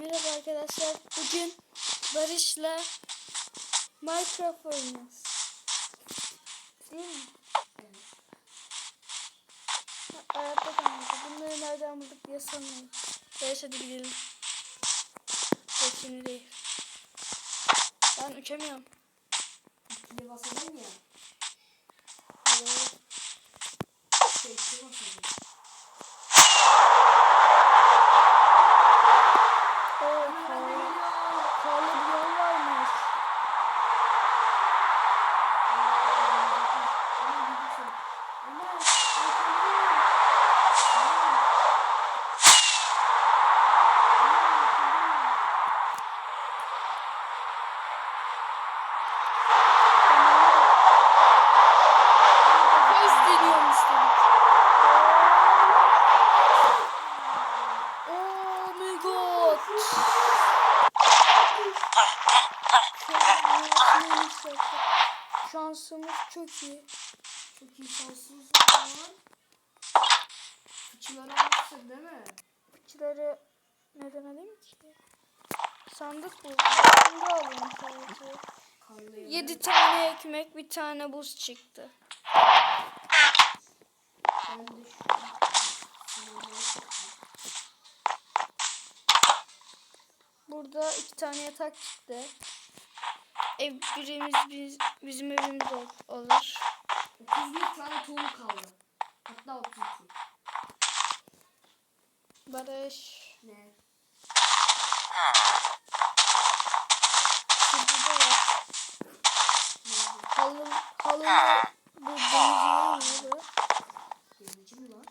Merhaba arkadaşlar. Bugün Barış'la Minecraft oynuyoruz. Değil mi? Ha, Hayatta kalmadı. Bunları nereden bulduk diye sanıyorum. Barış hadi gidelim. Yok şimdi değil. Ben uçamıyorum. İkili basalım ya. Hadi. Şansımız çok şanssız var. Fıçıları almışsın değil mi? Fıçıları neden alayım ki? Sandık buldum. Şimdi alayım sadece. 7 tane ekmek, bir tane buz çıktı. Ben de Burada iki tane yatak çıktı. Ev birimiz biz, bizim evimiz ol- olur. 31 tane tohum kaldı. Hatta 32. Barış. Ne? Şurada da var. Halı, halı bu denizin mi bu? Denici mi lan?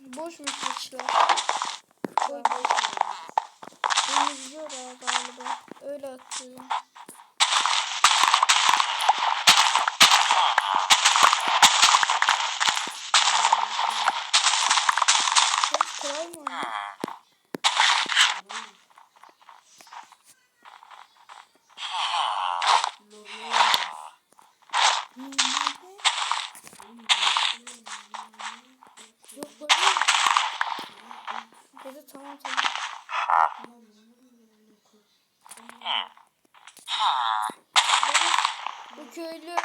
Mi? Boş mu? Ben boş ver. Denizliyorlar galiba. Öyle atıyorum. Çok kolay mı? oyun? Normalde yok böyle. Dedi tamam tamam. Barış, bu köylü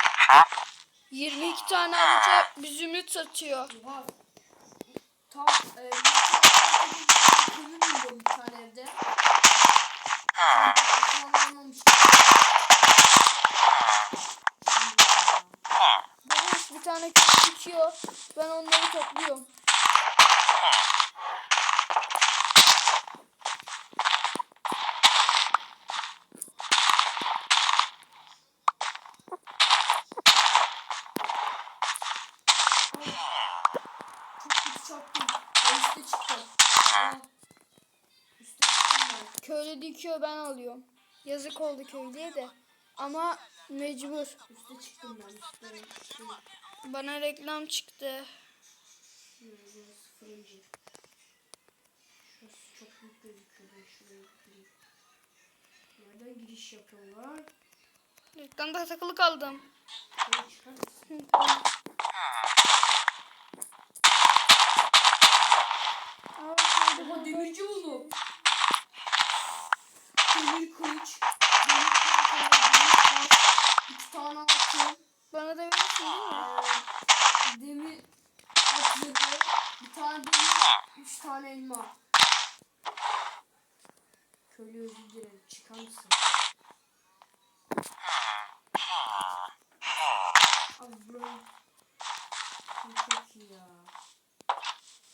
22 tane avuca bir zümrüt satıyor. Tam e, bir tane bir tane evde. Bir tane dikiyor. Ben onları topluyorum. Çok kötü çarptım. Ben üstte çıktım. Aa, Üstte çıktım ben. Köylü dikiyor ben alıyorum. Yazık oldu köylüye de. Ama mecbur. Üste çıktım ben. Üstte. Bana reklam çıktı. Şurası çok büyük gözüküyor. Ben şuraya. Nereden giriş yapıyorlar? Reklamda takılı kaldım. Aa, demirci buldum. Demir kılıç. Demir kılıç. Demir kılıç. İki tane altın. Bana da verirsin değil mi? Ee, demir atları. Bir tane demir. Üç tane elma. Köylü özür dilerim. Çıkar mısın? Abi bro. Bu çok iyi ya.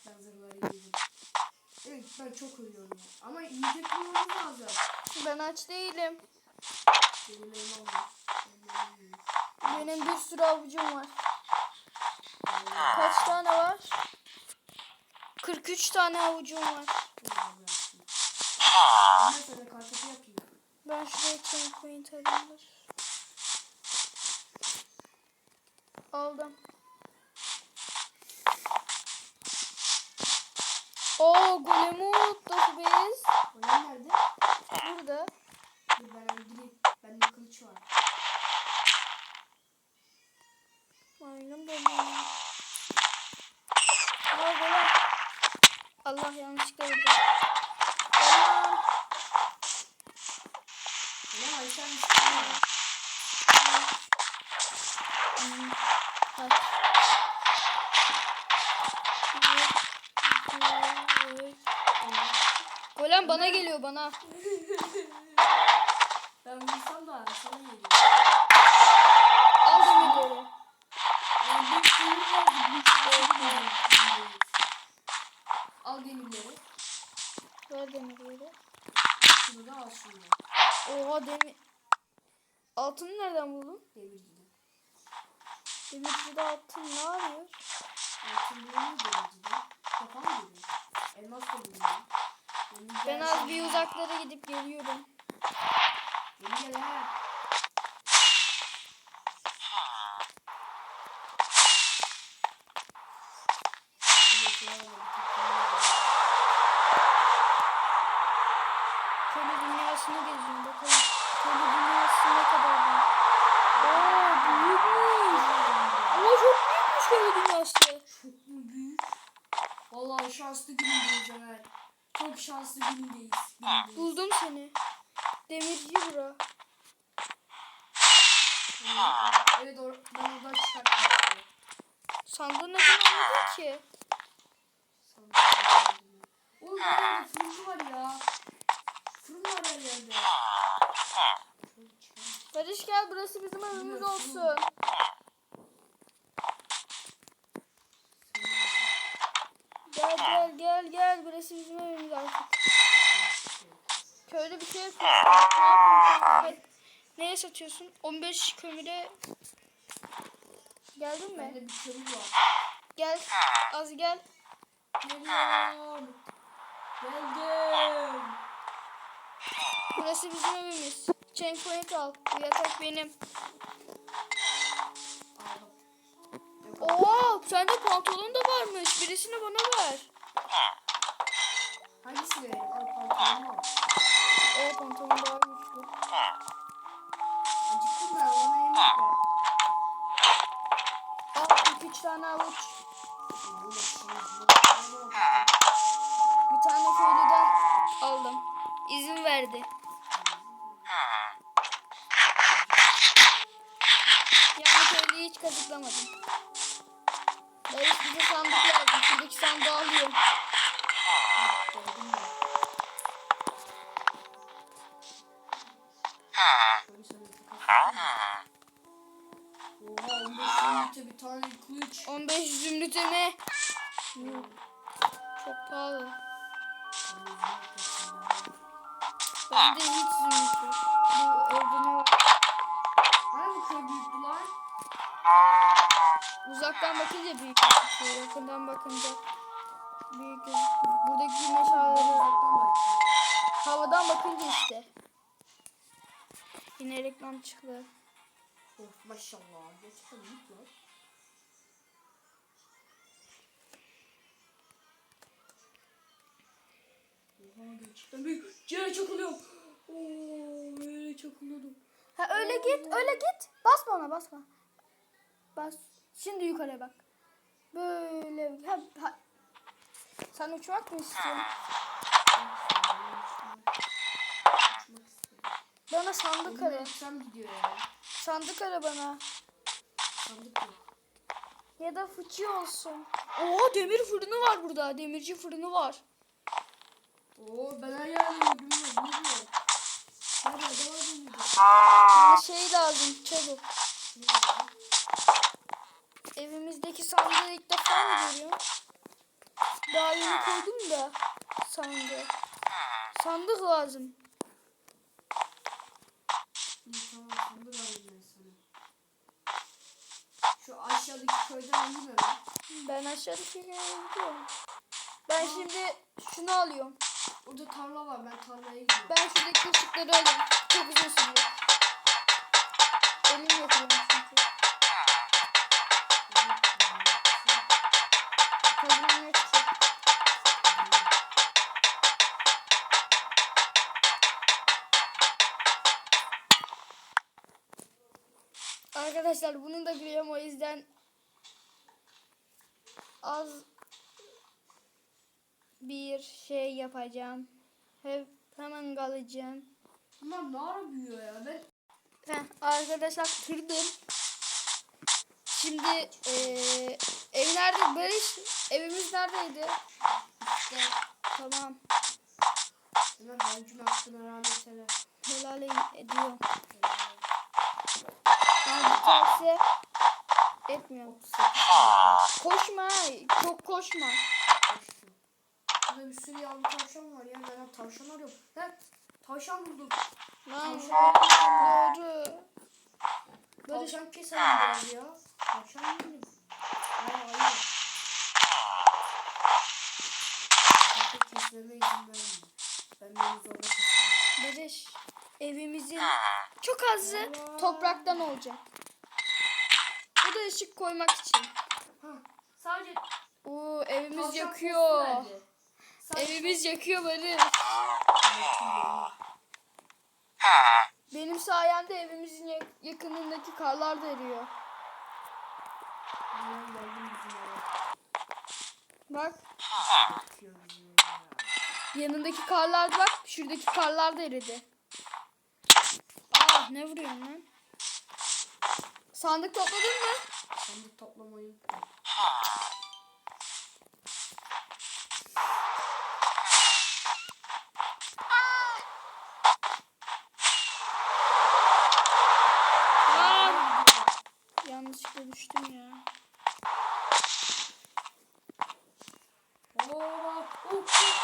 Ben zırhları yedim. Ben çok ölüyorum ya. Ama yiyecek bulmamız lazım. Ben aç değilim. Benim elmam var. Benim bir sürü avucum var. Kaç tane var? 43 tane avucum var. Ben sana kartopu yapayım. Ben şuraya checkpoint alayım. Aldım. Oo golemi unuttuk biz. Oyun nerede? Burada. Dur ben gireyim. Bende kılıç var. Oyunum dönüyor. Aa golem. Allah yanlışlıkla vurdum. Bana geliyor bana. Ben vursam da sana geliyor. Al demirleri. Yani bir sürü var. Bir sürü var. Al demirleri. Ver demirleri. Şunu da al şunu. Oha demir. Altını nereden buldun? Demirciden. Demircide altın ne arıyor? Altın bulunur demirciden. Kafa mı geliyor? Elmas da bulunuyor. Demirci Ben az bir uzaklara gidip geliyorum. Geri gel ha. Hadi şuraya bak, toplanalım. Köle dünyasını geziyorum bakalım. Köle dünyası ne kadar büyük. Oo büyükmüş. Ama çok büyükmüş köle dünyası. Çok mu büyük? Vallahi şanslı günündeyiz Ömer. Çok şanslı günündeyiz. günündeyiz. Buldum seni. Demirci bura. Evet or ben oradan çıkarttım. Sandığın adını anladın ki. Oğlum burada fırıncı var ya. Fırın var her yerde. Barış gel burası bizim evimiz olsun. Gel gel gel gel burası bizim evimiz artık. Köyde bir şey yapıyorsun. Ne yapıyorsun? Neye satıyorsun? 15 kömüre Geldin mi? Bende bir kömür var. Gel. Az gel. Geliyorum. Geldim. Burası bizim evimiz. Checkpoint al. Bu yatak benim. Oo, sende pantolon da varmış. Birisini bana ver. Hangisini vereyim? Al pantolonu al. O pantolon daha güçlü. Acıktım ben bana yemek ver. Al iki üç tane avuç. Kazıklamadım. Barış bize sandık lazım. Şuradaki sandığı alıyorum. Oha 15 minute bir tane kılıç. 15 zümrüte mi? Çok pahalı. Bende hiç havadan bakınca işte. Yine reklam çıktı. Of maşallah. Gerçekten büyük lan. Oha gerçekten büyük. Ciğer çakılıyorum. Oo böyle çakılıyordum. Ha öyle git, öyle git. Basma ona, basma. Bas. Şimdi yukarıya bak. Böyle. Ha, ha. Sen uçmak mı istiyorsun? Uçmak istedim. Bana sandık ara. Gidiyor ya. Sandık ara bana. Sandık yok. Ya da fıçı olsun. Oo demir fırını var burada. Demirci fırını var. Oo ben her yerde yürüyorum. Ne diyor? Her yerde var. Bana şey lazım çabuk. Evimizdeki sandığı ilk defa mı görüyorum? Daha yeni koydum da sandığı. Sandık lazım. İyi tamam sandık alayım ben sana. Şu aşağıdaki köyden alayım hemen. Ben aşağıdaki yere gidiyorum. Ben şimdi şunu alıyorum. Orada tarla var ben tarlaya gidiyorum. Ben şuradaki ışıkları alayım. Çok uzun sürüyor. Elim yakıyorum çünkü. Kazmam Arkadaşlar bunu da gülüyorum o yüzden az bir şey yapacağım. Hep hemen kalacağım. Bunlar ne ara büyüyor ya? Ben Heh, arkadaşlar kırdım. Şimdi eee ev nerede Barış? Evimiz neredeydi? İşte Tamam. hemen Hancun hakkına rahmet. Helal ediyorum. Tanesi etmiyorum. Koşma. Çok koşma. Burada bir sürü yavru tavşan var ya. Ben tavşan arıyorum. Lan tavşan buldum. Lan doğru. Barış Tavşan keselim biraz ya. Tavşan yiyelim. Ay ay. Tavşan kesmeme izin vermiyor. Ben beni zorla keserim. Barış evimizin çok azı topraktan olacak. Da ışık koymak için. Sadece Oo evimiz tavşan yakıyor. postu verdi. Sadece Evimiz yakıyor Barış. Benim sayemde evimizin yak- yakınındaki karlar da eriyor. Ulan geldim bizim eve. Bak bizim yanındaki karlar da bak şuradaki karlar da eridi. Ah ne vuruyorsun lan? Sandık topladın mı? Sandık toplamayı unuttum. Aa, yanlışlıkla düştüm ya. Oo, of, of, of.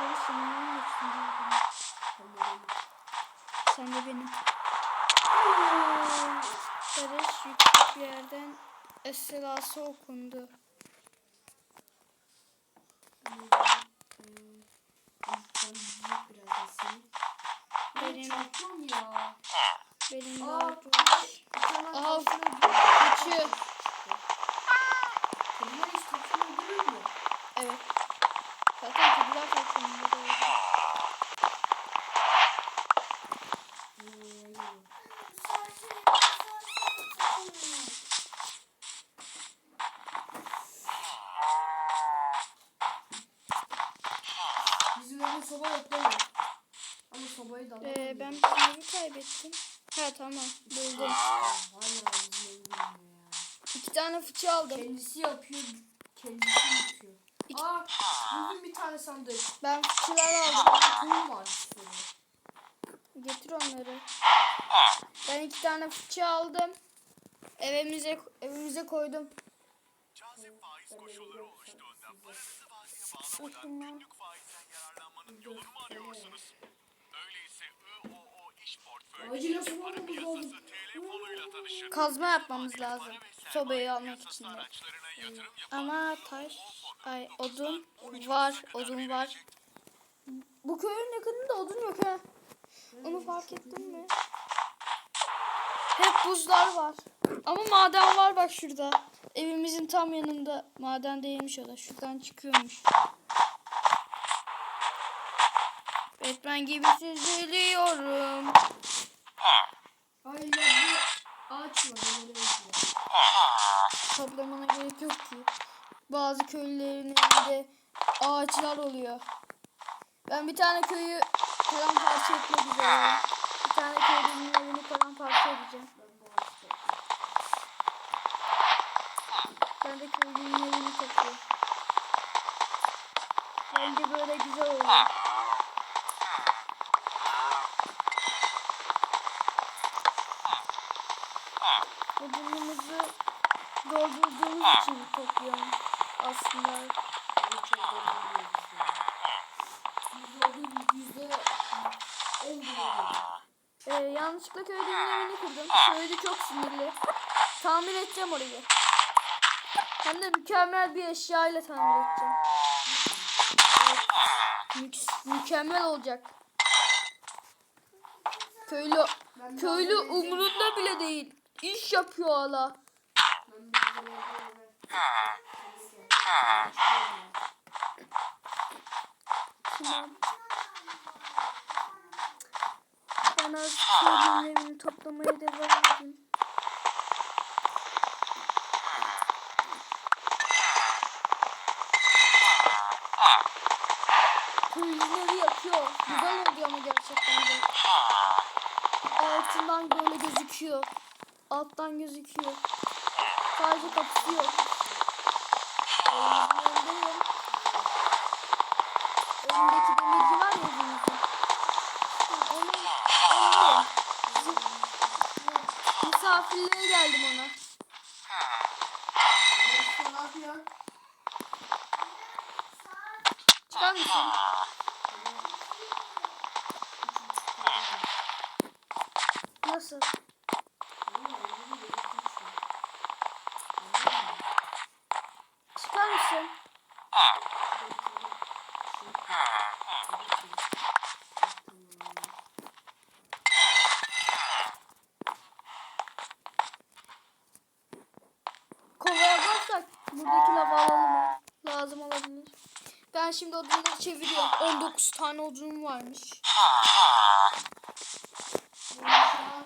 Barış sen ne yapıyorsun ya? Sen de benim. Sen de benim. Barış yüksek bir yerden esselası okundu. Sen büyük biraz da senin. Benim- Çarpıyorum ya. Benim Aa, oldu. bir tane Aha, tavşan öldürdüm. Kaçıyor. Kediler hiç tavşan öldürür mü? Evet. Zaten kediler kaçıyor. Bizim evde soba mi? Ama sobayı da. Ee, ben bizim evi kaybettim. Ha tamam buldum. İki tane fıçı aldım. Kendisi yapıyor, kendisi yapıyor. İki- Aa, buldum bir tane sandık. Ben fıçılar aldım. Kum var sürü. Getir onları. Ben iki tane fıçı aldım. Evimize evimize koydum. Cazip faiz koşulları oluştuğunda paranızı vadeye bağlamadan günlük yolunu mu arıyorsunuz? Öyleyse IOO iş portföyü Acil nasıl para piyasası telefonuyla tanışın. Kazma yapmamız lazım. Sobayı almak için de. Araçlarına yatırım yapın. Ama taş, ay odun var, odun var. Bu köyün yakınında odun yok ha. Onu fark ettin mi? Hep buzlar var. Ama maden var bak şurada. Evimizin tam yanında. Maden değilmiş o da. Şuradan çıkıyormuş. Batman gibi süzülüyorum. Ay ya bu ağaç var. Toplamana gerek yok ki. Bazı köylülerin evinde ağaçlar oluyor. Ben bir tane köyü paramparça etmek üzereyim. Bir tane köylünün evini paramparça edeceğim. Ben de köylünün evini topluyorum. Bence böyle güzel oluyor. Odunumuzu doldurduğumuz için topluyorum aslında. Ee, yanlışlıkla köylünün evini kırdım. Köylü çok sinirli. Tamir edeceğim orayı. Hem de mükemmel bir eşya ile tamir edeceğim. Evet. Mük- mükemmel olacak. Köylü köylü umurunda bile değil. İş yapıyor hala. Ben az köylünün evini toplamaya devam edeyim. Köylünün evi yakıyor. Güzel oluyor ama gerçekten de. altından böyle gözüküyor. Alttan gözüküyor. Sadece kapısı yok. Önündeki demirci var ya önündeyim. Misafirliğe geldim ona. Melisa ne yapıyorsun? Çıkar mısın? Nasıl? Çıkar mısın? Kovaya bassak buradaki lava alalım. Lazım olabilir. Ben şimdi odunları çeviriyorum. 19 tane odunum varmış. Benim şu an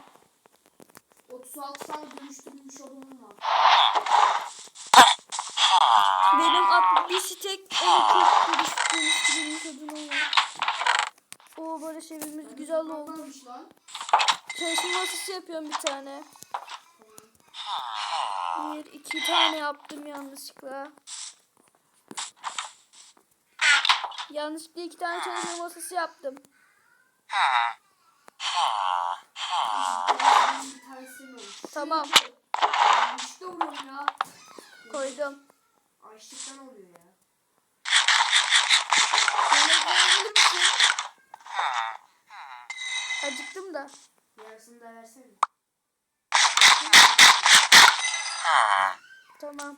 36 tane dönüştürülmüş odunum var. Benim 60 tek 12 dönüştürülmüş odunum var. Oo böyle evimiz güzel oldu. Lan. Çalışma masası yapıyorum bir tane. Bir, iki tane yaptım yanlışlıkla. Yanlışlıkla iki tane çalışma masası yaptım. Tamam. İşte vuruyorum ya. Koydum. Açlıktan oluyor ya. Acıktım da. Yarısını da versene. Tamam.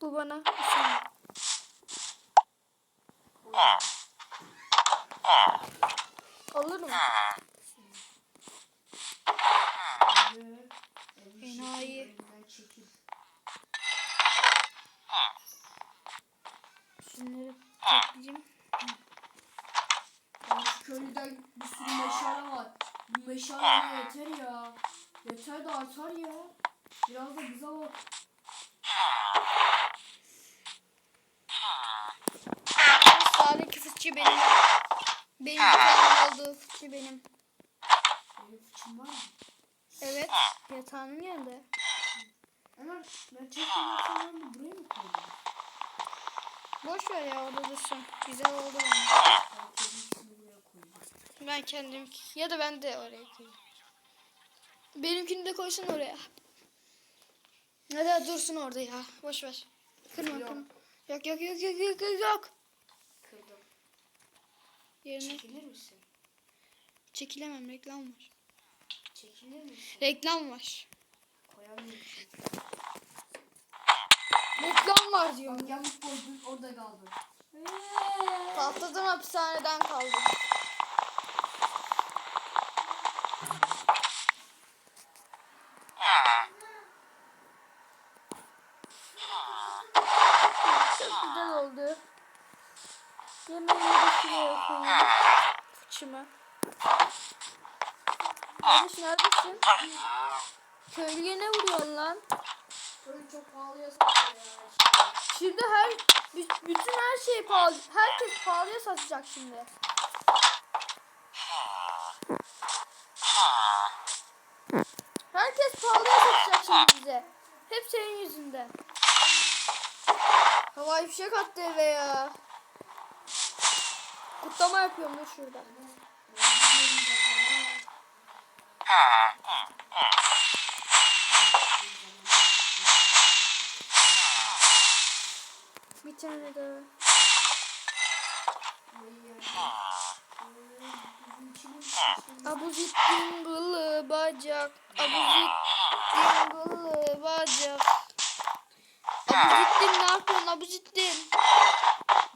Bu bana. Evet. Enayi. Şunları toplayayım. Köylüden bir sürü meşale var. Bu meşale yeter ya. Yeter de artar ya. Biraz da bize bak. Sağdaki fıçı benim. Benim yatağımın olduğu fıçı benim. Benim fıçım var mı? Evet. Yatağımın yanında. Ömer ben çektim yatağımı buraya mı koydum? Boş ver ya orada dursun. Güzel oldu bence. Ben kedim ikisini buraya koydum. Ben kendim ya da ben de oraya koyayım. Benimkini de koysun oraya. Hadi dursun orada ya. Boş ver. Kırma Yok. kırma. Yok yok yok yok yok yok. yok. Kırdım. Yerine Çekilir misin? çekilemem reklam var. Çekilir misin? Reklam var. Koyamıyorsun. Reklam var diyorum. Yanlış koydun orada kaldın. Patladım hapishaneden kaldım. Çok güzel oldu. Yemeğimi de şuraya koyayım. Fıçımı. Kardeş neredesin? Köylüye ne vuruyorsun lan? Böyle çok pahalıya satıyor ya. Şimdi her bü- bütün her şey pahalı. Herkes pahalıya satacak şimdi. Herkes pahalıya satacak şimdi bize. Hep senin yüzünden. Havai fişek attı eve ya. Kutlama yapıyorum dur şurada. Bir tane daha. Burayı yani. Ee, bizim içimiz- Abuzittin gılı bacak. Bacak. Abuzittin ne yapıyorsun?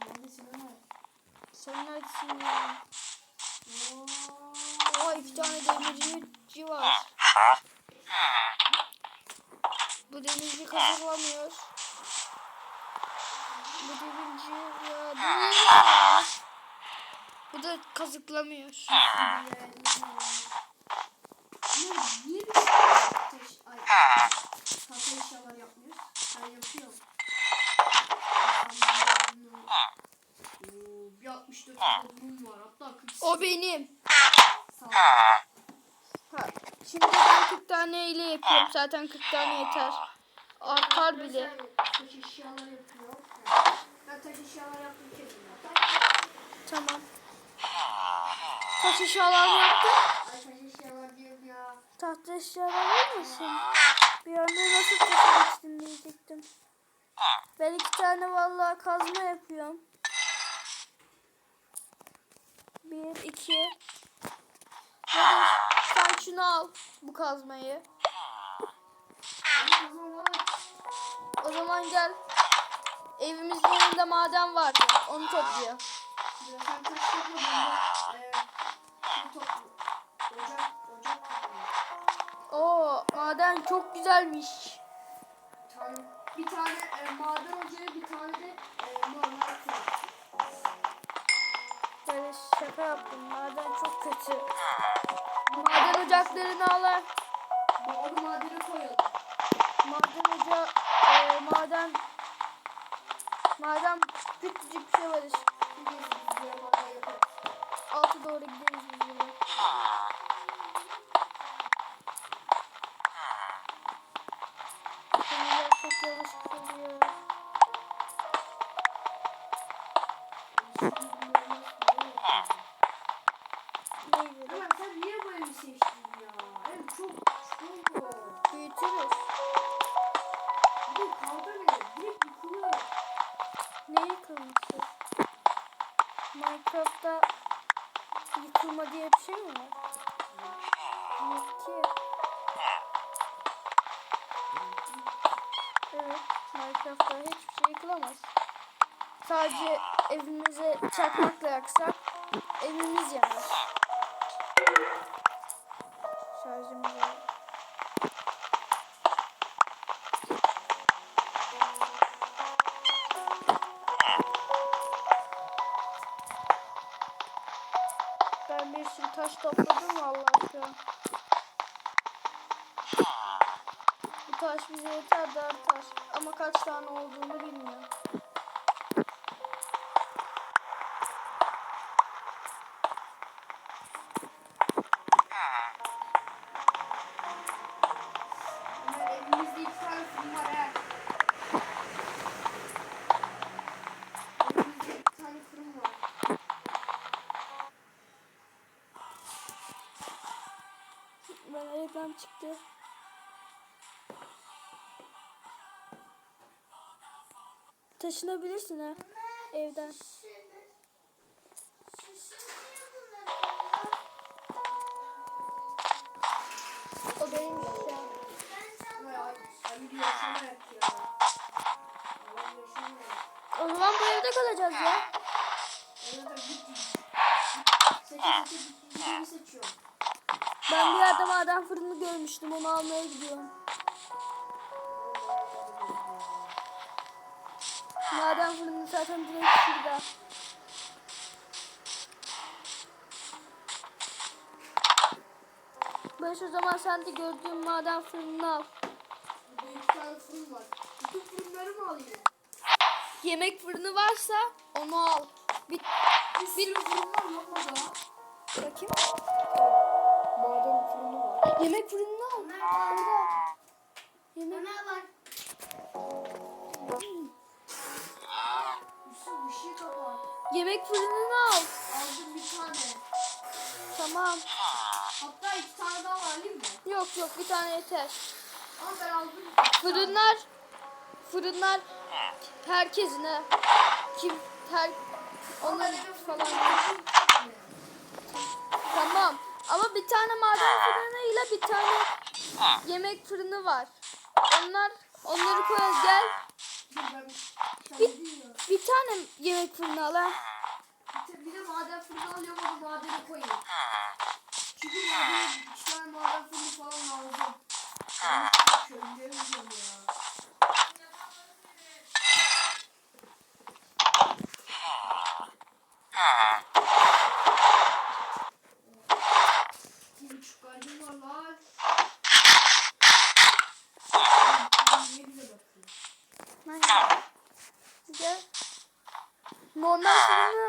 Neredesin Ömer? Sen neredesin ya? Oha iki tane demirci var. Bu demirci kazıklamıyor. Bu demirci ya. Bu da kazıklamıyor. Niye ateş, ay, yapmıyoruz? Ben yapıyorum. Ben bunu- Oo, bir 64 odunum var. Hatta 48. O benim. Ha, şimdi ben 40 tane ile yapıyorum. Zaten 40 tane yeter. Artar bile. Taş eşyalar yapıyor. Ben taş eşyalar yaptım. Tamam. Taş eşyalar mı yaptın? Ay taş eşyalar diyorum ya. Tahta eşyalar? Bir anda nasıl taşa geçtin diyecektim. Ben iki tane vallahi kazma yapıyorum. Bir, iki. Sen şunu al bu kazmayı. O zaman gel. Evimizin önünde maden vardı. Onu topluyor. Sen. Oo maden çok güzelmiş. Bir tane e, maden ocağı, bir tane de e, normal kılıç. Böyle şaka yaptım. Maden çok kötü. Maden ocaklarını al. Bu onu madene koyalım. Maden ocağı, e, maden, maden küçücük bir şey var işte. Biliyorsunuz biz böyle maden yaparız. Alta doğru gideriz biz böyle. Bunlar çok yavaş gidiyor. Şimdi bunları nasıl böyle yapacağız? Neydi? Ulan sen niye bu evi seçtin ya? Ev çok çok. Büyütürüz. Bir de kaldı ne? Direkt yıkılıyor. Ne yıkılması? Minecraft'ta yıkılma diye bir şey mi var? Yok ki. Evet, Minecraft'ta hiçbir şey yıkılamaz. Sadece evimize çakmakla yaksak evimiz yanar. Taş bize yeter de artar. Ama kaç tane olduğunu bilmiyorum. Taşınabilirsin ha evden. O benim işte. O zaman bu evde kalacağız ya. Ben bir yerde maden fırını görmüştüm. Onu almaya gidiyorum. Maden fırını zaten direkt şurada. Barış o zaman sen de gördüğün maden fırınını al. İki tane fırın var. Bütün fırınları mı alayım? Yemek fırını varsa onu al. Bir, Bir sürü fırın var yok mu daha? bakayım. Maden fırını var. Yemek fırınını al. Yemek. var. Yusuf bir şey kapat. Yemek fırınını al. Aldım bir tane. Tamam. Hatta iki tane daha var alayım mı? Yok yok bir tane yeter. Ama ben aldım. Fırınlar fırınlar herkesine kim her onun falan tamam ama bir tane maden fırını ile bir tane yemek fırını var. Onlar onları koyarız gel. Bir-. Bir tane yemek fırını al ha. Bir de- maden fırını alıyorum onu madene koyayım. Çünkü madene iki tane maden fırını falan lazım. Özlüyorum ya. Bir buçuk kalbim var lan. Niye bize bakıyor? Gel. Normal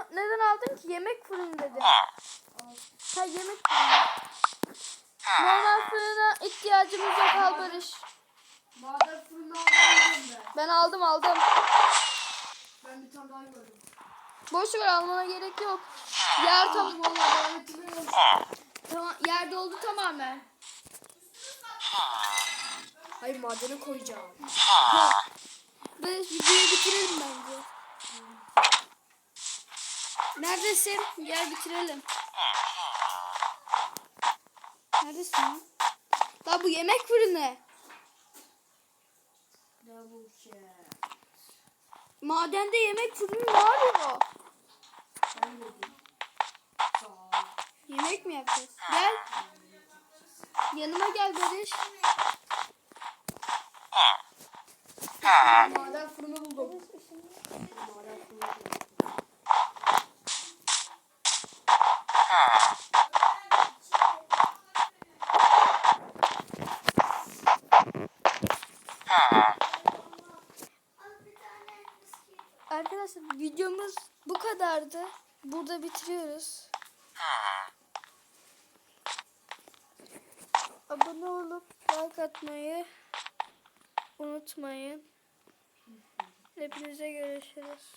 fırını aldın ki yemek fırını dedim. Al. Ha yemek fırını. Normal fırına ihtiyacımız yok al Barış. Maden fırını almayacağım ben. Ben aldım aldım. Ben bir tane daha gördüm. Boş ver almana gerek yok. Yer tam tamam yer doldu tamamen. Hayır madene koyacağım. Barış videoyu bitirelim bence. Neredesin? Gel bitirelim. Neredesin? lan? La bu yemek fırını. Madende yemek fırını. Sağ ol. Yemek mi yapacağız? Gel. Yanıma gel Barış. Maden fırını buldum. Maden fırını buldum. Arkadaşlar videomuz bu kadardı. Burada bitiriyoruz. Abone olup like atmayı unutmayın. Hepinize görüşürüz.